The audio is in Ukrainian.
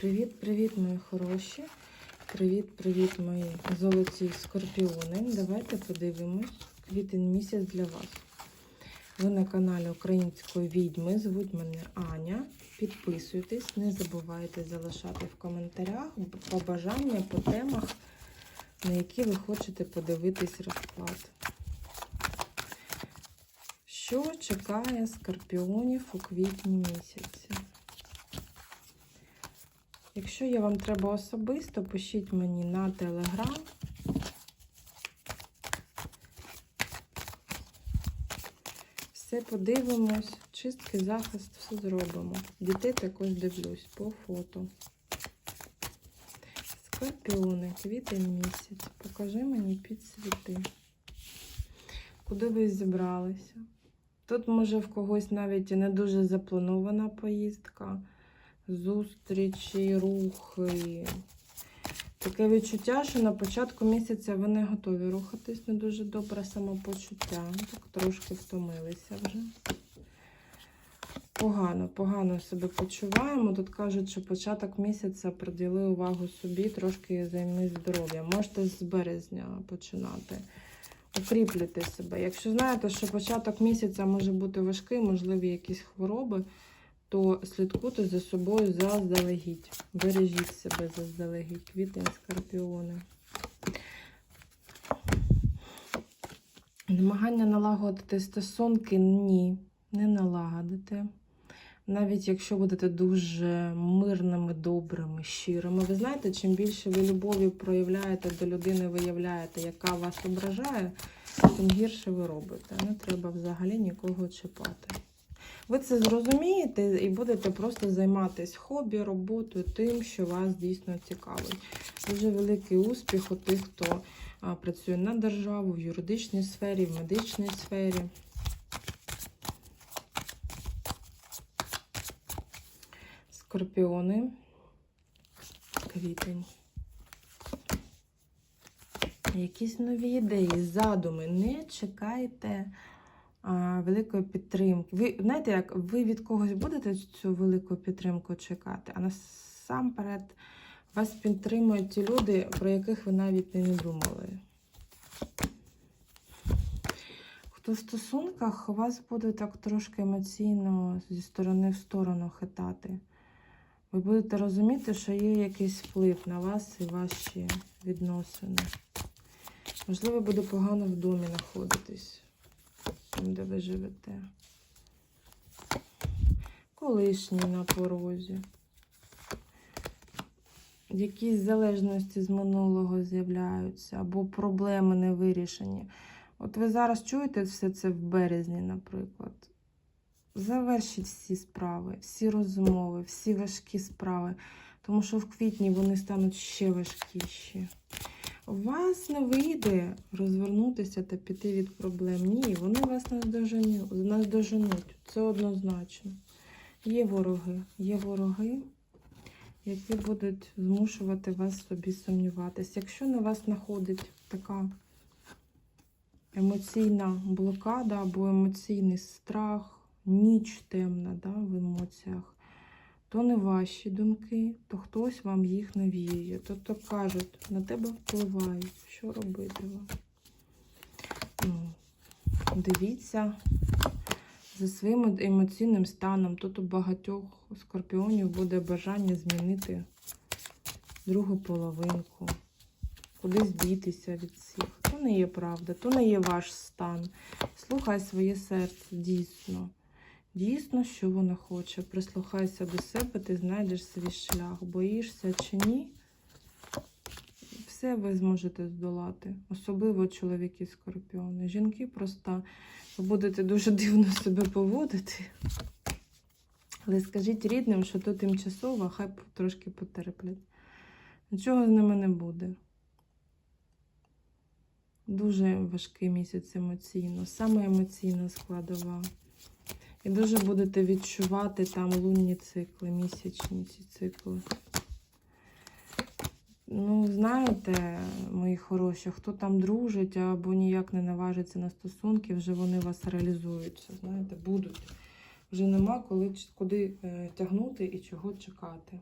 Привіт-привіт, мої хороші. Привіт-привіт, мої золоті скорпіони. Давайте подивимось квітень місяць для вас. Ви на каналі Української відьми. Звуть мене Аня. Підписуйтесь, не забувайте залишати в коментарях побажання по темах, на які ви хочете подивитись розклад. Що чекає скорпіонів у квітні місяці? Якщо є вам треба особисто, пишіть мені на телеграм. Все подивимось, чистки, захист, все зробимо. Дітей також дивлюсь по фото. Скорпіони, квітень місяць. Покажи мені підсвіти. Куди ви зібралися? Тут, може, в когось навіть не дуже запланована поїздка зустрічі, рухи. Таке відчуття, що на початку місяця ви не готові рухатись, не дуже добре самопочуття. Так трошки втомилися вже. Погано, погано себе почуваємо. Тут кажуть, що початок місяця приділи увагу собі, трошки займись здоров'ям. Можете з березня починати. Укріплюйте себе. Якщо знаєте, що початок місяця може бути важкий, можливі якісь хвороби то слідкуйте за собою заздалегідь. Бережіть себе заздалегідь. Квітень скорпіони. Намагання налагодити стосунки ні, не налагодите. Навіть якщо будете дуже мирними, добрими, щирими. Ви знаєте, чим більше ви любові проявляєте до людини, виявляєте, яка вас ображає, тим гірше ви робите. Не треба взагалі нікого чіпати. Ви це зрозумієте і будете просто займатися хобі, роботою, тим, що вас дійсно цікавить. Дуже великий успіх у тих, хто працює на державу, в юридичній сфері, в медичній сфері. Скорпіони. Квітень. Якісь нові ідеї, задуми. Не чекайте великої підтримки. Ви знаєте, як ви від когось будете цю велику підтримку чекати, а насамперед вас підтримують ті люди, про яких ви навіть не думали. Хто в стосунках вас буде так трошки емоційно зі сторони в сторону хитати. Ви будете розуміти, що є якийсь вплив на вас і ваші відносини. Можливо, буде погано в домі знаходитись там, де ви живете. Колишній на порозі. Якісь залежності з минулого з'являються, або проблеми не вирішені. От ви зараз чуєте все це в березні, наприклад. Завершіть всі справи, всі розмови, всі важкі справи, тому що в квітні вони стануть ще важкіші. Вас не вийде розвернутися та піти від проблем. Ні, вони вас наздоженуть. Це однозначно. Є вороги, є вороги, які будуть змушувати вас собі сумніватися. Якщо на вас знаходить така емоційна блокада або емоційний страх, ніч темна да, в емоціях, то не ваші думки, то хтось вам їх навіює. Тобто кажуть, на тебе впливають. Що робити вам? Ну, Дивіться за своїм емоційним станом. Тут у багатьох скорпіонів буде бажання змінити другу половинку, кудись дітися від всіх. То не є правда, то не є ваш стан. Слухай своє серце, дійсно. Дійсно, що вона хоче. Прислухайся до себе, ти знайдеш свій шлях. Боїшся чи ні, все ви зможете здолати. Особливо чоловіки скорпіони. Жінки просто будете дуже дивно себе поводити. Але скажіть рідним, що то тимчасово, хай трошки потерплять. Нічого з ними не буде. Дуже важкий місяць емоційно, саме емоційна складова. І дуже будете відчувати там лунні цикли, місячні ці цикли. Ну, знаєте, мої хороші, хто там дружить або ніяк не наважиться на стосунки, вже вони вас реалізуються. Знаєте, будуть. Вже нема коли, куди е, тягнути і чого чекати.